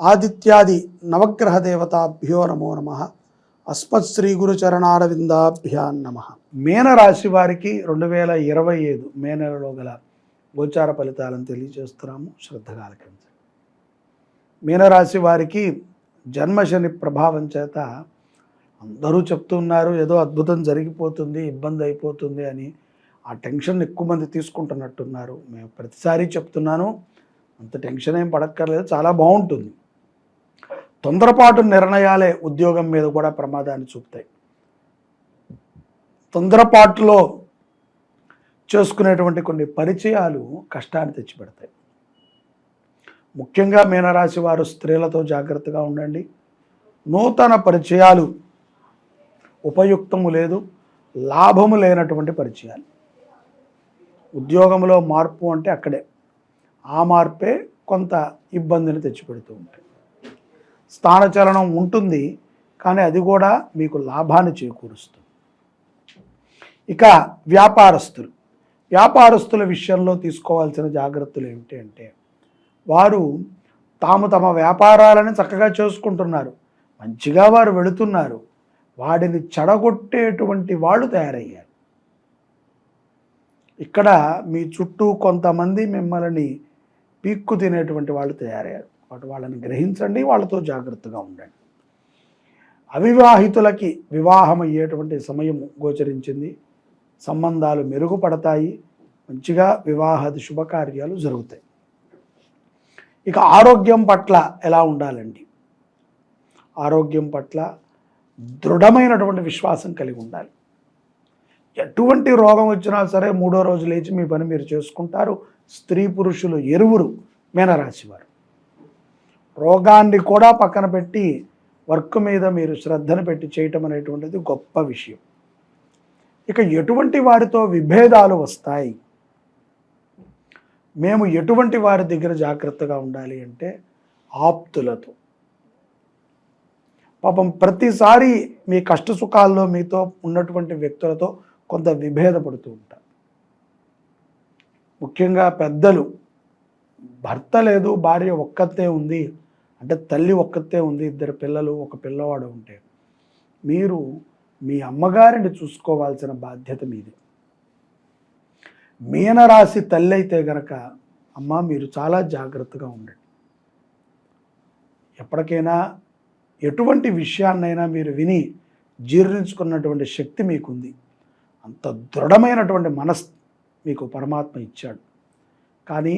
ఆదిత్యాది నవగ్రహ దేవతాభ్యో నమో నమ. అస్మత్ శ్రీ గురు చరణారవిందాభ్యాన్ నమ. మేనరాశి వారికి రెండు వేల ఇరవై ఐదు మే నెలలో గల గోచార ఫలితాలను తెలియజేస్తున్నాము. శ్రద్ధగా ఆలకించండి. మీనరాశి వారికి జన్మశని ప్రభావం చేత అందరూ చెప్తున్నారు ఏదో అద్భుతం జరిగిపోతుంది ఇబ్బంది అయిపోతుంది అని ఆ టెన్షన్ ఎక్కువ మంది తీసుకుంటున్నట్టున్నారు. మేము ప్రతిసారి చెప్తున్నాను అంత టెన్షన్ ఏం పడక్కర్లేదు చాలా బాగుంటుంది. తొందరపాటు నిర్ణయాలే ఉద్యోగం మీద కూడా ప్రమాదాన్ని చూపుతాయి. తొందరపాటులో చేసుకునేటువంటి కొన్ని పరిచయాలు కష్టాన్ని తెచ్చిపెడతాయి. ముఖ్యంగా మీనరాశి వారు స్త్రీలతో జాగ్రత్తగా ఉండండి. నూతన పరిచయాలు ఉపయుక్తము లేదు లాభము లేనటువంటి పరిచయాలు. ఉద్యోగంలో మార్పు అంటే అక్కడే. ఆ మార్పే కొంత ఇబ్బందిని తెచ్చిపెడుతూ ఉంటాయి. స్థానచలనం ఉంటుంది కానీ అది కూడా మీకు లాభాన్ని చేకూరుస్తుంది. ఇక వ్యాపారస్తులు. వ్యాపారస్తుల విషయంలో తీసుకోవాల్సిన జాగ్రత్తలు ఏమిటి అంటే వారు తాము తమ వ్యాపారాలను చక్కగా చేసుకుంటున్నారు మంచిగా వారు వెళుతున్నారు వాడిని చెడగొట్టేటువంటి వాళ్ళు తయారయ్యారు. ఇక్కడ మీ చుట్టూ కొంతమంది మిమ్మల్ని పీక్కు తినేటువంటి వాళ్ళు తయారయ్యారు. వాళ్ళని గ్రహించండి వాళ్ళతో జాగ్రత్తగా ఉండండి. అవివాహితులకి వివాహం అయ్యేటువంటి సమయం గోచరించింది. సంబంధాలు మెరుగుపడతాయి. మంచిగా వివాహాది శుభకార్యాలు జరుగుతాయి. ఇక ఆరోగ్యం పట్ల ఎలా ఉండాలండి? ఆరోగ్యం పట్ల దృఢమైనటువంటి విశ్వాసం కలిగి ఉండాలి. ఎటువంటి రోగం వచ్చినా సరే మూడో రోజు లేచి మీ పని మీరు చేసుకుంటారు. స్త్రీ పురుషులు ఎరువురు మీనరాశివారు రోగాన్ని కూడా పక్కన పెట్టి వర్క్ మీద మీరు శ్రద్ధను పెట్టి చేయటం అనేటువంటిది గొప్ప విషయం. ఇక ఎటువంటి వారితో విభేదాలు వస్తాయి? మేము ఎటువంటి వారి దగ్గర జాగ్రత్తగా ఉండాలి అంటే ఆప్తులతో. పాపం ప్రతిసారి మీ కష్ట సుఖాల్లో మీతో ఉన్నటువంటి వ్యక్తులతో కొంత విభేదపడుతూ ఉంటారు. ముఖ్యంగా పెద్దలు భర్త లేదు భార్య ఒక్కతే ఉంది అంటే తల్లి ఒక్కతే ఉంది ఇద్దరు పిల్లలు ఒక పిల్లవాడు ఉంటే మీరు మీ అమ్మగారిని చూసుకోవాల్సిన బాధ్యత మీది. మీనరాశి తల్లి అయితే గనక అమ్మ మీరు చాలా జాగ్రత్తగా ఉండండి. ఎప్పటికైనా ఎటువంటి విషయాన్నైనా మీరు విని జీర్ణించుకున్నటువంటి శక్తి మీకుంది. అంత దృఢమైనటువంటి మనస్ మీకు పరమాత్మ ఇచ్చాడు. కానీ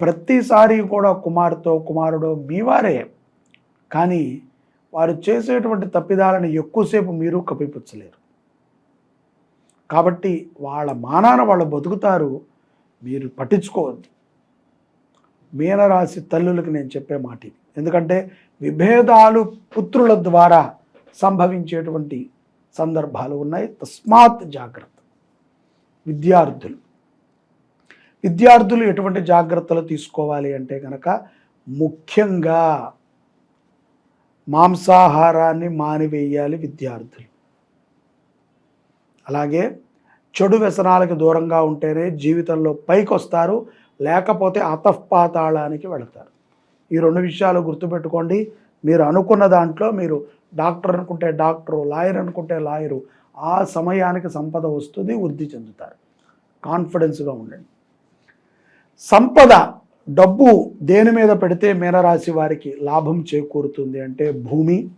ప్రతిసారి కూడా కుమారుతో కుమారుడు మీవారే కానీ వారు చేసేటువంటి తప్పిదాలను ఎక్కువసేపు మీరు కప్పిపుచ్చలేరు. కాబట్టి వాళ్ళ మానాన వాళ్ళు బతుకుతారు మీరు పట్టించుకోవద్దు. మీనరాశి తల్లులకు నేను చెప్పే మాట ఇది. ఎందుకంటే విభేదాలు పుత్రుల ద్వారా సంభవించేటువంటి సందర్భాలు ఉన్నాయి. తస్మాత్ జాగ్రత్త. విద్యార్థులు విద్యార్థులు ఎటువంటి జాగ్రత్తలు తీసుకోవాలి అంటే కనుక ముఖ్యంగా మాంసాహారాన్ని మానివేయాలి విద్యార్థులు. అలాగే చెడు వ్యసనాలకు దూరంగా ఉంటేనే జీవితంలో పైకి వస్తారు లేకపోతే అతఃపాతాళానికి వెళతారు. ఈ రెండు విషయాలు గుర్తుపెట్టుకోండి. మీరు అనుకున్న దాంట్లో మీరు డాక్టర్ అనుకుంటే డాక్టరు లాయర్ అనుకుంటే లాయరు ఆ సమయానికి సంపద వస్తుంది వృద్ధి చెందుతారు. కాన్ఫిడెన్స్గా ఉండండి. సంపద డబ్బు దేని మీద పెడితే మీనరాశి వారికి లాభం చేకూరుతుంది అంటే భూమి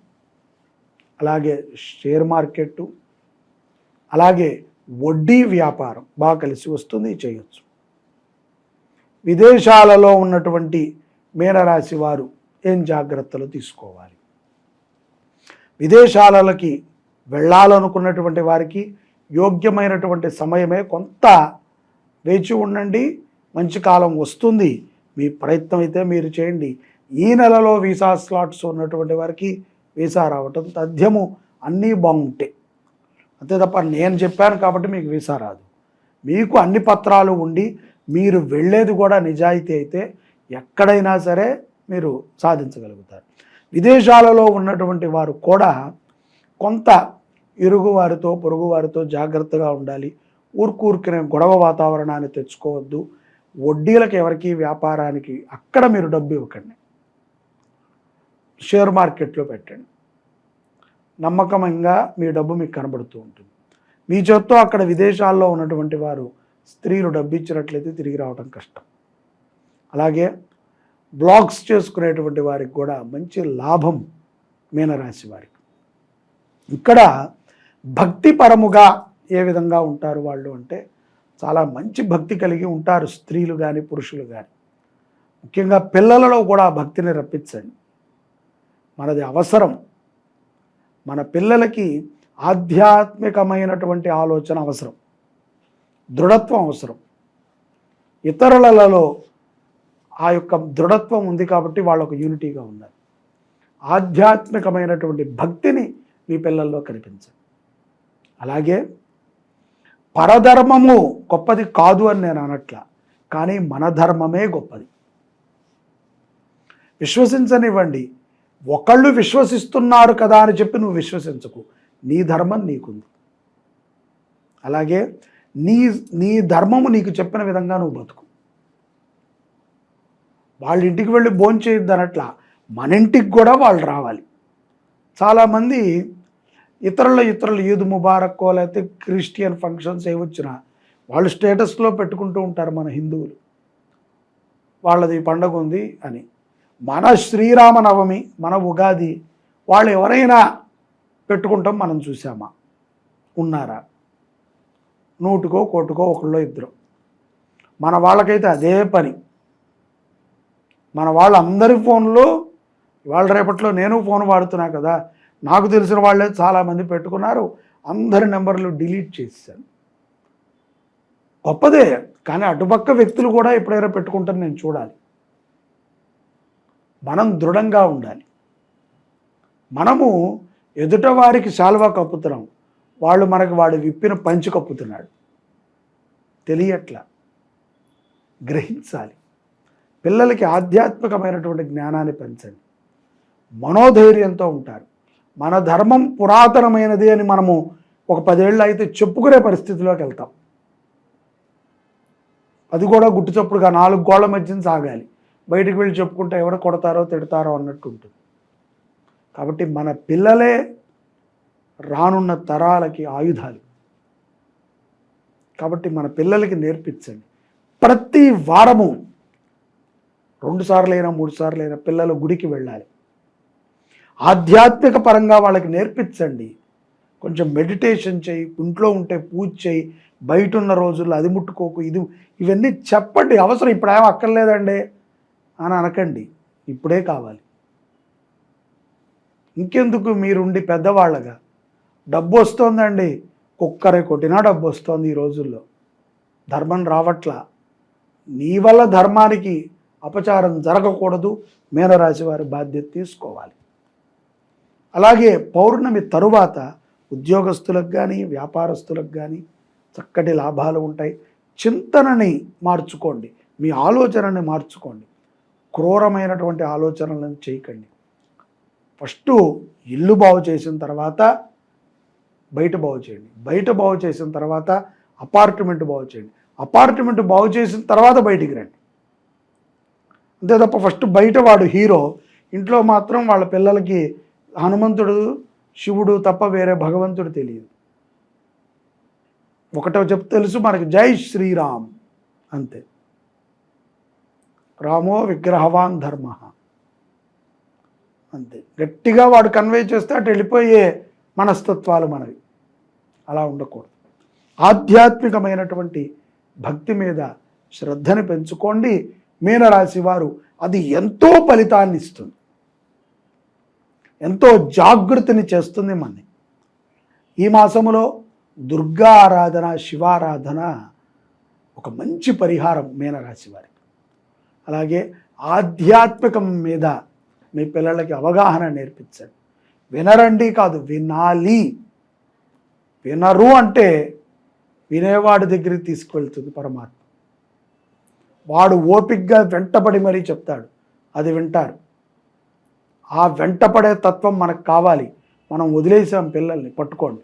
అలాగే షేర్ మార్కెట్టు అలాగే వడ్డీ వ్యాపారం బాగా కలిసి వస్తుంది చేయొచ్చు. విదేశాలలో ఉన్నటువంటి మీనరాశి వారు ఏం జాగ్రత్తలు తీసుకోవాలి? విదేశాలకి వెళ్ళాలనుకున్నటువంటి వారికి యోగ్యమైనటువంటి సమయమే కొంత వేచి ఉండండి. మంచి కాలం వస్తుంది. మీ ప్రయత్నం అయితే మీరు చేయండి. ఈ నెలలో వీసా స్లాట్స్ ఉన్నటువంటి వారికి వీసా రావటం తథ్యము అన్నీ బాగుంటాయి అంతే తప్ప నేను చెప్పాను కాబట్టి మీకు వీసా రాదు. మీకు అన్ని పత్రాలు ఉండి మీరు వెళ్ళేది కూడా నిజాయితీ అయితే ఎక్కడైనా సరే మీరు సాధించగలుగుతారు. విదేశాలలో ఉన్నటువంటి వారు కూడా కొంత ఇరుగువారితో పొరుగువారితో జాగ్రత్తగా ఉండాలి. ఊరుకూరుకునే గొడవ వాతావరణాన్ని తెచ్చుకోవద్దు. వడ్డీలకు ఎవరికి వ్యాపారానికి అక్కడ మీరు డబ్బు ఇవ్వకండి. షేర్ మార్కెట్లో పెట్టండి. నమ్మకంగా మీ డబ్బు మీకు కనబడుతూ ఉంటుంది. మీ చేత్తో అక్కడ విదేశాల్లో ఉన్నటువంటి వారు స్త్రీలు డబ్బు ఇచ్చినట్లయితే తిరిగి రావడం కష్టం. అలాగే బ్లాగ్స్ చేసుకునేటువంటి వారికి కూడా మంచి లాభం మీనరాశి వారికి. ఇక్కడ భక్తిపరముగా ఏ విధంగా ఉంటారు వాళ్ళు అంటే చాలా మంచి భక్తి కలిగి ఉంటారు స్త్రీలు కానీ పురుషులు కానీ ముఖ్యంగా పిల్లలలో కూడా ఆ భక్తిని రప్పించండి. మనది అవసరం. మన పిల్లలకి ఆధ్యాత్మికమైనటువంటి ఆలోచన అవసరం. దృఢత్వం అవసరం. ఇతరులలో ఆ యొక్క దృఢత్వం ఉంది కాబట్టి వాళ్ళు ఒక యూనిటీగా ఉన్నారు ఆధ్యాత్మికమైనటువంటి భక్తిని మీ పిల్లల్లో కనిపించండి. అలాగే పరధర్మము గొప్పది కాదు అని నేను అనట్ల కానీ మన ధర్మమే గొప్పది. విశ్వసించనివ్వండి. ఒకళ్ళు విశ్వసిస్తున్నారు కదా అని చెప్పి నువ్వు విశ్వసించకు. నీ ధర్మం నీకుంది. అలాగే నీ నీ ధర్మము నీకు చెప్పిన విధంగా నువ్వు బతుకు. వాళ్ళ ఇంటికి వెళ్ళి భోంచేయద్దు అనట్లా మన ఇంటికి కూడా వాళ్ళు రావాలి. చాలామంది ఇతరుల ఇతరులు ఈద్ ముబారక్కో లేకపోతే క్రిస్టియన్ ఫంక్షన్స్ ఏ వచ్చినా వాళ్ళు స్టేటస్లో పెట్టుకుంటూ ఉంటారు మన హిందువులు. వాళ్ళది పండగ ఉంది అని. మన శ్రీరామనవమి మన ఉగాది వాళ్ళు ఎవరైనా పెట్టుకుంటాం మనం చూసామా ఉన్నారా? నూటుకో కోటుకో ఒకళ్ళో ఇద్దరు. మన వాళ్ళకైతే అదే పని. మన వాళ్ళందరి ఫోన్లో ఇవాళ రేపట్లో నేను ఫోన్ వాడుతున్నా కదా నాకు తెలిసిన వాళ్ళే చాలామంది పెట్టుకున్నారు. అందరి నెంబర్లు డిలీట్ చేశాను. గొప్పదే కానీ అటుపక్క వ్యక్తులు కూడా ఎప్పుడైనా పెట్టుకుంటారు నేను చూడాలి. మనం దృఢంగా ఉండాలి. మనము ఎదుట వారికి శాలువా కప్పుతున్నాం. వాళ్ళు మనకు వాడు విప్పిన పంచి కప్పుతున్నాడు. తెలియట్లా? గ్రహించాలి. పిల్లలకి ఆధ్యాత్మికమైనటువంటి జ్ఞానాన్ని పెంచండి. మనోధైర్యంతో ఉంటారు. మన ధర్మం పురాతనమైనది అని మనము ఒక పదేళ్ళు అయితే చెప్పుకునే పరిస్థితిలోకి వెళ్తాం. అది కూడా గుట్టుచప్పుడుగా నాలుగు గోళ్ళ మధ్యన సాగాలి. బయటికి వెళ్ళి చెప్పుకుంటే ఎవరు కొడతారో తిడతారో అన్నట్టు ఉంటుంది. కాబట్టి మన పిల్లలే రానున్న తరాలకి ఆయుధాలు. కాబట్టి మన పిల్లలకి నేర్పించండి. ప్రతి వారము రెండుసార్లైనా మూడు సార్లైనా పిల్లలు గుడికి వెళ్ళాలి. ఆధ్యాత్మిక పరంగా వాళ్ళకి నేర్పించండి. కొంచెం మెడిటేషన్ చేయి ఇంట్లో ఉంటే పూజ చేయి బయట ఉన్న రోజుల్లో అది ముట్టుకోకు ఇది ఇవన్నీ చెప్పండి. అవసరం ఇప్పుడు ఏమో అక్కర్లేదండి అని అనకండి. ఇప్పుడే కావాలి. ఇంకెందుకు మీరుండి పెద్దవాళ్ళగా? డబ్బు వస్తోందండి. కుక్కరే కొట్టినా డబ్బు వస్తోంది ఈ రోజుల్లో. ధర్మం రావట్లా. నీ వల్ల ధర్మానికి అపచారం జరగకూడదు. మీనరాశి వారి బాధ్యత తీసుకోవాలి. అలాగే పౌర్ణమి తరువాత ఉద్యోగస్తులకు కానీ వ్యాపారస్తులకు కానీ చక్కటి లాభాలు ఉంటాయి. చింతనని మార్చుకోండి. మీ ఆలోచనని మార్చుకోండి. క్రూరమైనటువంటి ఆలోచనలను చేయకండి. ఫస్ట్ ఇల్లు బాగు చేసిన తర్వాత బయట బాగు చేయండి. బయట బాగు చేసిన తర్వాత అపార్ట్మెంట్ బాగు చేయండి. అపార్ట్మెంట్ బాగు చేసిన తర్వాత బయటికి రండి. అంతే తప్ప ఫస్ట్ బయట వాడు హీరో. ఇంట్లో మాత్రం వాళ్ళ పిల్లలకి హనుమంతుడు శివుడు తప్ప వేరే భగవంతుడు తెలియదు. ఒకటో చెప్ తెలుసు మనకు జై శ్రీరామ్ అంతే. రామో విగ్రహవాన్ ధర్మ అంతే. గట్టిగా వాడు కన్వే చేస్తే అటు వెళ్ళిపోయే మనస్తత్వాలు మనవి. అలా ఉండకూడదు. ఆధ్యాత్మికమైనటువంటి భక్తి మీద శ్రద్ధని పెంచుకోండి. మీనరాశి వారు అది ఎంతో ఫలితాన్ని ఇస్తుంది. ఎంతో జాగృతిని చేస్తుంది మనని. ఈ మాసములో దుర్గా ఆరాధన శివారాధన ఒక మంచి పరిహారం మీనరాశి వారికి. అలాగే ఆధ్యాత్మికం మీద మీ పిల్లలకి అవగాహన నేర్పించండి. వినరండి కాదు వినాలి. వినరు అంటే వినేవాడి దగ్గరికి తీసుకువెళ్తుంది పరమాత్మ. వాడు ఓపిక్గా వెంటబడి మరీ చెప్తాడు. అది వింటారు. ఆ వెంటపడే తత్వం మనకు కావాలి. మనం వదిలేసాం పిల్లల్ని పట్టుకోండి.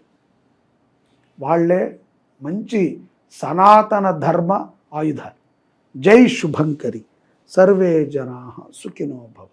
వాళ్ళే మంచి సనాతన ధర్మ ఆయుధాలు. జై శుభంకరి. సర్వే జనా సుఖినో భవ